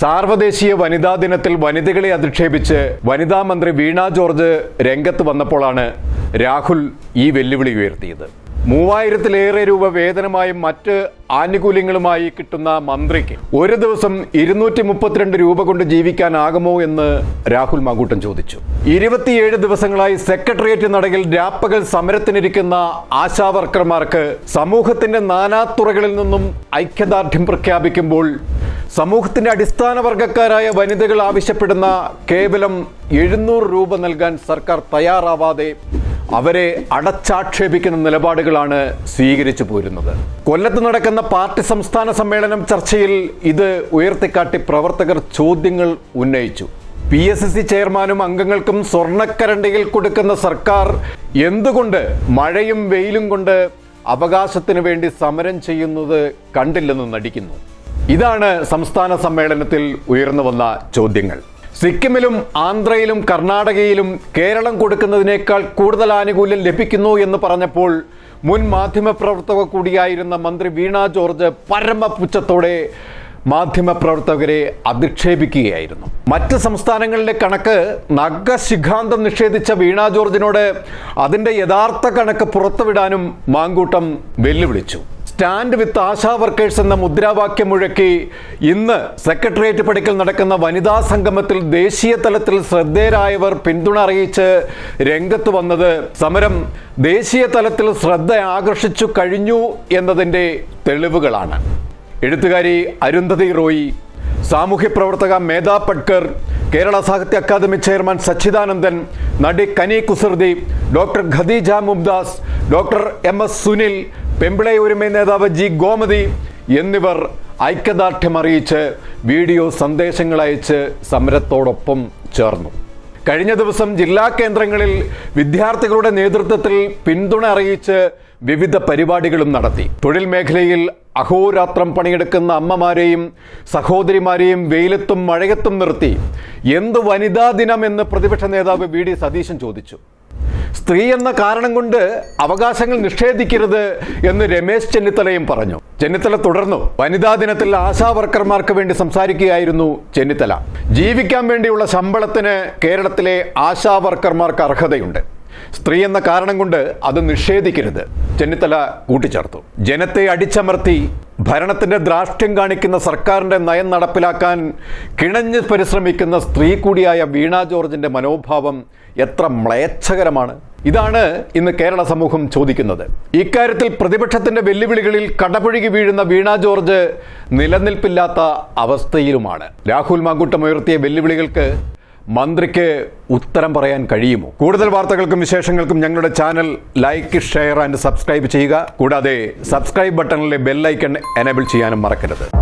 സാർവദേശീയ വനിതാ ദിനത്തിൽ വനിതകളെ അധിക്ഷേപിച്ച് വനിതാ മന്ത്രി വീണ ജോർജ് രംഗത്ത് വന്നപ്പോഴാണ് രാഹുൽ ഈ വെല്ലുവിളി ഉയർത്തിയത്. മൂവായിരത്തിലേറെ രൂപ വേതനമായും മറ്റ് ആനുകൂല്യങ്ങളുമായി കിട്ടുന്ന മന്ത്രിക്ക് ഒരു ദിവസം ഇരുന്നൂറ്റി മുപ്പത്തിരണ്ട് രൂപ കൊണ്ട് ജീവിക്കാനാകുമോ എന്ന് രാഹുൽ മാങ്കൂട്ടൻ ചോദിച്ചു. ഇരുപത്തിയേഴ് ദിവസങ്ങളായി സെക്രട്ടേറിയറ്റ് നടകിൽ രാപ്പകൽ സമരത്തിനിരിക്കുന്ന ആശാവർക്കർമാർക്ക് സമൂഹത്തിന്റെ നാനാതുറകളിൽ നിന്നും ഐക്യദാർഢ്യം പ്രഖ്യാപിക്കുമ്പോൾ സമൂഹത്തിന്റെ അടിസ്ഥാന വർഗക്കാരായ വനിതകൾ ആവശ്യപ്പെടുന്ന കേവലം എഴുന്നൂറ് രൂപ നൽകാൻ സർക്കാർ തയ്യാറാവാതെ അവരെ അടച്ചാക്ഷേപിക്കുന്ന നിലപാടുകളാണ് സ്വീകരിച്ചു പോരുന്നത്. കൊല്ലത്ത് നടക്കുന്ന പാർട്ടി സംസ്ഥാന സമ്മേളനം ചർച്ചയിൽ ഇത് ഉയർത്തിക്കാട്ടി പ്രവർത്തകർ ചോദ്യങ്ങൾ ഉന്നയിച്ചു. പി എസ് സി ചെയർമാനും അംഗങ്ങൾക്കും സ്വർണക്കരണ്ടിയിൽ കൊടുക്കുന്ന സർക്കാർ എന്തുകൊണ്ട് മഴയും വെയിലും കൊണ്ട് അവകാശത്തിന് വേണ്ടി സമരം ചെയ്യുന്നത് കണ്ടില്ലെന്ന് നടിക്കുന്നു. ഇതാണ് സംസ്ഥാന സമ്മേളനത്തിൽ ഉയർന്നു വന്ന ചോദ്യങ്ങൾ. സിക്കിമിലും ആന്ധ്രയിലും കർണാടകയിലും കേരളം കൊടുക്കുന്നതിനേക്കാൾ കൂടുതൽ ആനുകൂല്യം ലഭിക്കുന്നു എന്ന് പറഞ്ഞപ്പോൾ മുൻ മാധ്യമപ്രവർത്തക കൂടിയായിരുന്ന മന്ത്രി വീണ ജോർജ് പരമപുച്ഛത്തോടെ മാധ്യമപ്രവർത്തകരെ അധിക്ഷേപിക്കുകയായിരുന്നു. മറ്റ് സംസ്ഥാനങ്ങളിലെ കണക്ക് നഗശിഖാന്തം നിഷേധിച്ച വീണ ജോർജിനോട് അതിന്റെ യഥാർത്ഥ കണക്ക് പുറത്തുവിടാനും മാങ്കൂട്ടം വെല്ലുവിളിച്ചു. സ്റ്റാൻഡ് വിത്ത് ആശാ വർക്കേഴ്സ് എന്ന മുദ്രാവാക്യം മുഴക്കി ഇന്ന് സെക്രട്ടേറിയറ്റ് പടിക്കൽ നടക്കുന്ന വനിതാ സംഗമത്തിൽ ദേശീയ തലത്തിൽ ശ്രദ്ധേയരായവർ പിന്തുണ അറിയിച്ച് രംഗത്ത് വന്നത്. സമരം ദേശീയ തലത്തിൽ ശ്രദ്ധ ആകർഷിച്ചു കഴിഞ്ഞു എന്നതിന്റെ തെളിവുകളാണ്. എഴുത്തുകാരി അരുന്ധതി റോയി സാമൂഹ്യ പ്രവർത്തക മേധാ പട്കർ കേരള സാഹിത്യ അക്കാദമി ചെയർമാൻ സച്ചിദാനന്ദൻ നടി Kani Kusruti doctor Khadija Mumtaz doctor M S Sunil Pembilai Orumai നേതാവ് ജി. ഗോമതി എന്നിവർ ഐക്യദാർഢ്യം അറിയിച്ച് വീഡിയോ സന്ദേശങ്ങൾ അയച്ച് സമരത്തോടൊപ്പം ചേർന്നു. കഴിഞ്ഞ ദിവസം ജില്ലാ കേന്ദ്രങ്ങളിൽ വിദ്യാർത്ഥികളുടെ നേതൃത്വത്തിൽ പിന്തുണ അറിയിച്ച് വിവിധ പരിപാടികളും നടത്തി. തൊഴിൽ മേഖലയിൽ അഹോരാത്രം പണിയെടുക്കുന്ന അമ്മമാരെയും സഹോദരിമാരെയും വെയിലത്തും മഴയത്തും നിർത്തി. എന്ത് വനിതാ ദിനം എന്ന് പ്രതിപക്ഷ നേതാവ് വി. ഡി. സതീശൻ ചോദിച്ചു. സ്ത്രീ എന്ന കാരണം കൊണ്ട് അവകാശങ്ങൾ നിഷേധിക്കരുത് എന്ന് രമേശ് ചെന്നിത്തലയും പറഞ്ഞു. ചെന്നിത്തല തുടർന്നു. വനിതാ ദിനത്തിൽ ആശാ വർക്കർമാർക്ക് വേണ്ടി സംസാരിക്കുകയായിരുന്നു ചെന്നിത്തല. ജീവിക്കാൻ വേണ്ടിയുള്ള ശമ്പളത്തിന് കേരളത്തിലെ ആശാ വർക്കർമാർക്ക് അർഹതയുണ്ട്. സ്ത്രീ എന്ന കാരണം കൊണ്ട് അത് നിഷേധിക്കരുത്. ചെന്നിത്തല കൂട്ടിച്ചേർത്തു. ജനത്തെ അടിച്ചമർത്തി ഭരണത്തിന്റെ ദ്രാഷ്ട്യം കാണിക്കുന്ന സർക്കാരിന്റെ നയം നടപ്പിലാക്കാൻ കിണഞ്ഞ് പരിശ്രമിക്കുന്ന സ്ത്രീ കൂടിയായ വീണ ജോർജിന്റെ മനോഭാവം എത്ര മ്ലേച്ഛകരമാണ്. ഇതാണ് ഇന്ന് കേരള സമൂഹം ചോദിക്കുന്നത്. ഇക്കാര്യത്തിൽ പ്രതിപക്ഷത്തിന്റെ വെല്ലുവിളികളിൽ കടപുഴകി വീഴുന്ന വീണ ജോർജ് നിലനിൽപ്പില്ലാത്ത അവസ്ഥയിലുമാണ്. രാഹുൽ മാങ്കൂട്ടം ഉയർത്തിയ വെല്ലുവിളികൾക്ക് മന്ത്രിക്ക് ഉത്തരം പറയാൻ കഴിയുമോ? കൂടുതൽ വാർത്തകൾക്കും വിശേഷങ്ങൾക്കും ഞങ്ങളുടെ channel like share and subscribe ചെയ്യുക. കൂടാതെ സബ്സ്ക്രൈബ് ബട്ടണിലെ ബെല്ലൈക്കൺ എനേബിൾ ചെയ്യാനും മറക്കരുത്.